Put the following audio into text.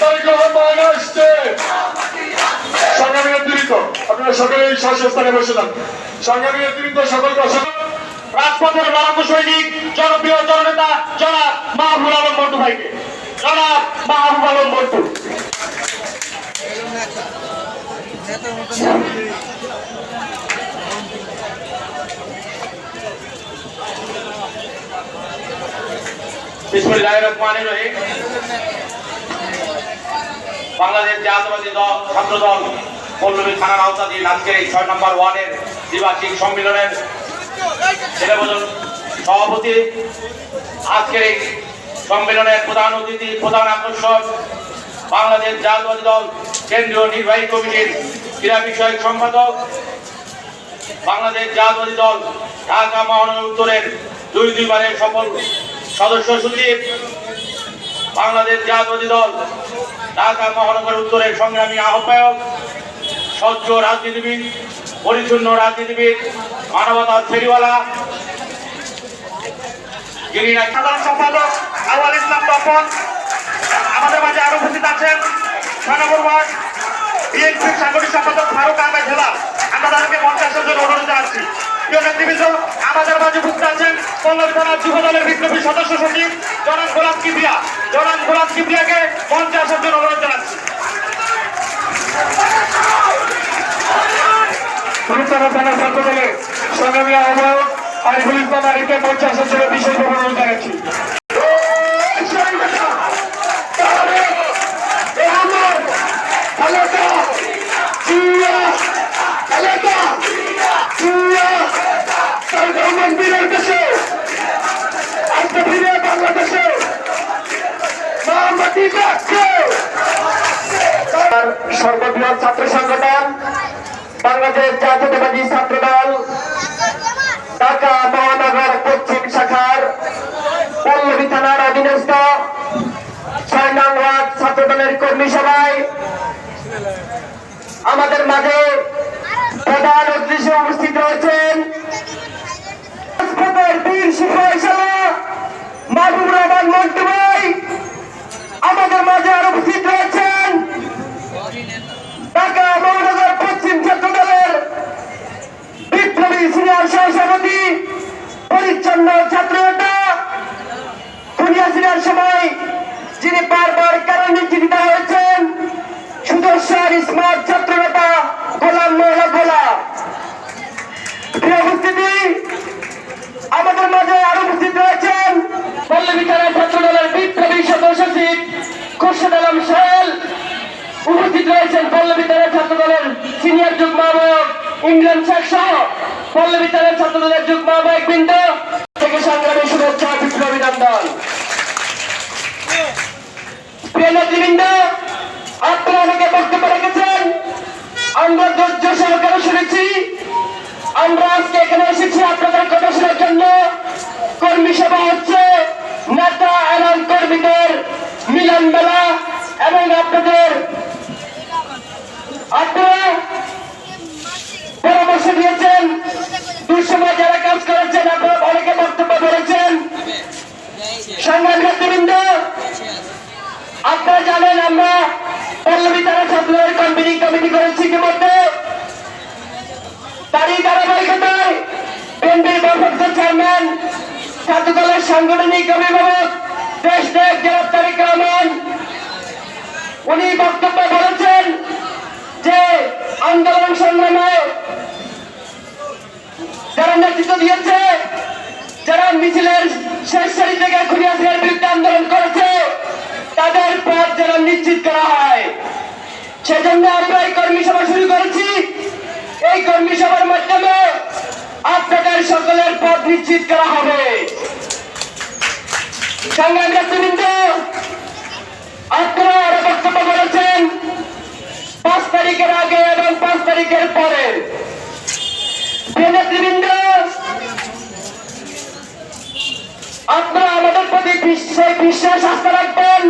তারেক রহমান আসছে সংগ্রামী নেতৃত্ব আপনারা সকলে এই শস্যস্থানে বসে যান। সংগ্রামী নেতৃত্ব সকলকে রাজপথের লড়াকু সৈনিক, জনপ্রিয় জননেতা, জনাব মাহবুব আলম মন্টু ভাইকে। জনাব মাহবুব আলম মন্টু বিসমুল্লাহির রহমানির রহিম। বাংলাদেশ জাতীয়বাদী দল, ছাত্র দল, পল্লবী থানার আওতাধীন আজকের এই ছয় নম্বর ওয়ার্ডের দ্বিবার্ষিক সম্মেলনের ছেলে বলুন সভাপতি, আজকের এই সম্মেলনের প্রধান অতিথি, প্রধান আকর্ষণ বাংলাদেশ জাতীয়বাদী দল, কেন্দ্রীয় নির্বাহী কমিটির ক্রীড়া বিষয়ক সম্পাদক, বাংলাদেশ জাতীয়বাদী দল, ঢাকা মহানগর উত্তরের দুই দুইবারের সফল সদস্য সচিব বাংলাদেশ জাতীয়বাদী দল, ঢাকা মহানগর উত্তরের সংগ্রামী আহ্বায়ক স্বচ্ছ রাজনীতিবিদ, পরিচ্ছন্ন রাজনীতিবিদ মানবতার ফেরিওয়ালা যিনি সাধারণ সম্পাদক আওয়াল ইসলাম তপন আমাদের মাঝে আরও উপস্থিত আছেন ওয়ার্ড, বিএনপির সাংগঠনিক সম্পাদক ফারুক আহমেদ হেলা আমরা তাদেরকে মঞ্চে আসার জন্য অনুরোধ জানাচ্ছি প্রিয় নেতৃবৃন্দ, আমাদের মাঝে উপস্থিত আছেন পল্লব থানা যুব দলের বিপ্লবী সদস্য সচিব জনাব গোলাম কিবরিয়া। জনাব গোলাম কিবরিয়াকে মঞ্চে আসার জন্য অনুরোধ জানাচ্ছি। গুরুত্বপূর্ণ থানা ছাত্র দলের সংগ্রামী আহ্বায়ক আরিফুল ইসলাম আরিফকে মঞ্চে আসার অনুরোধ জানাচ্ছি। সর্ববৃহৎ ছাত্র সংগঠন, বাংলাদেশ জাতীয়তাবাদী ছাত্র দল ঢাকা মহানগর পশ্চিম শাখার পল্লবী থানার অধীনস্থ ছয় নং ওয়ার্ড ছাত্র দলের কর্মী সভায় আমাদের মাঝে প্রধান উদ্দেশ্যে উপস্থিত রয়েছেন রাজপথের বীর সিপাহী সালা মাহবুব রহমান মন্টু ভাই আমাদের মাঝে আরও উপস্থিত রয়েছেন ঢাকা মহানগর পশ্চিম ছাত্র দলের বিপ্লবী সিনিয়র সহসভাপতি পরিচ্ছন্ন ছাত্র নেতা দুনিয়া সিনিয়র সময় যিনি বারবার কারণে নির্যাতিত হয়েছেন, সুদর্শন স্মার্ট ছাত্র নেতা গোলাম। মোহলা গোলা উপস্থিতি, আমাদের মাঝে আরও উপস্থিত রয়েছেন পল্লবী থানা ছাত্র দলের বিপ্লবী সদস্য সচিব খুরশেদ আলম সোহেল। উপস্থিত রয়েছেন পল্লবী থানার ছাত্র দলের সিনিয়র যুগ্ম আহ্বায়ক ইমরান শেখ সহ। পল্লবী থানার ছাত্র দলের যুগ্ম আহ্বায়ক বৃন্দ। থেকে সংগ্রামী শুভেচ্ছা বিপ্লব অভিনন্দন প্রিয় নেতৃবৃন্দ আপনারা আমাকে বক্তব্য রেখেছেন। আমরা শুনেছি। আমরা আজকে এসেছি আপনাদের কথা শোনার জন্য। কর্মী সভা হচ্ছে। নেতা এবং কর্মীদের মিলন মেলা এবং আপনাদের আপনারা পরামর্শ দিয়েছেন। দুঃসময় যারা কাজ করেছেন, আপনারা অনেকে বক্তব্য করেছেন সংগ্রাম নেতৃবৃন্দ আপনারা জানেন, আমরা পল্লবী তারা ছাত্রদের কনভিনিং কমিটি করেছি ইতিমধ্যে তারই ধারাবাহিকতায় বিএনপির ভারপ্রাপ্ত চেয়ারম্যান ছাত্র দলের সাংগঠনিক অভিভাবক, দেশ দেশ জেলা তারেক উনি বক্তব্য বলেছেন যে আন্দোলন সংগ্রামে যারা নেতৃত্ব দিয়েছে, যারা মিছিলের শেষ সারি থেকে খুনিয়াসের বিরুদ্ধে আন্দোলন করেছে তাদের পথ যেন নিশ্চিত করা হয়। সেজন্য আমরা এই কর্মী সভা শুরু করেছি। এই কর্মী সভার মাধ্যমে আপনাদের সকলের পথ নিশ্চিত করা হবে। পাঁচ তারিখের আগে এবং পাঁচ তারিখের পরে। নেতৃবৃন্দ বিশ্বাস আস্থা রাখবেন।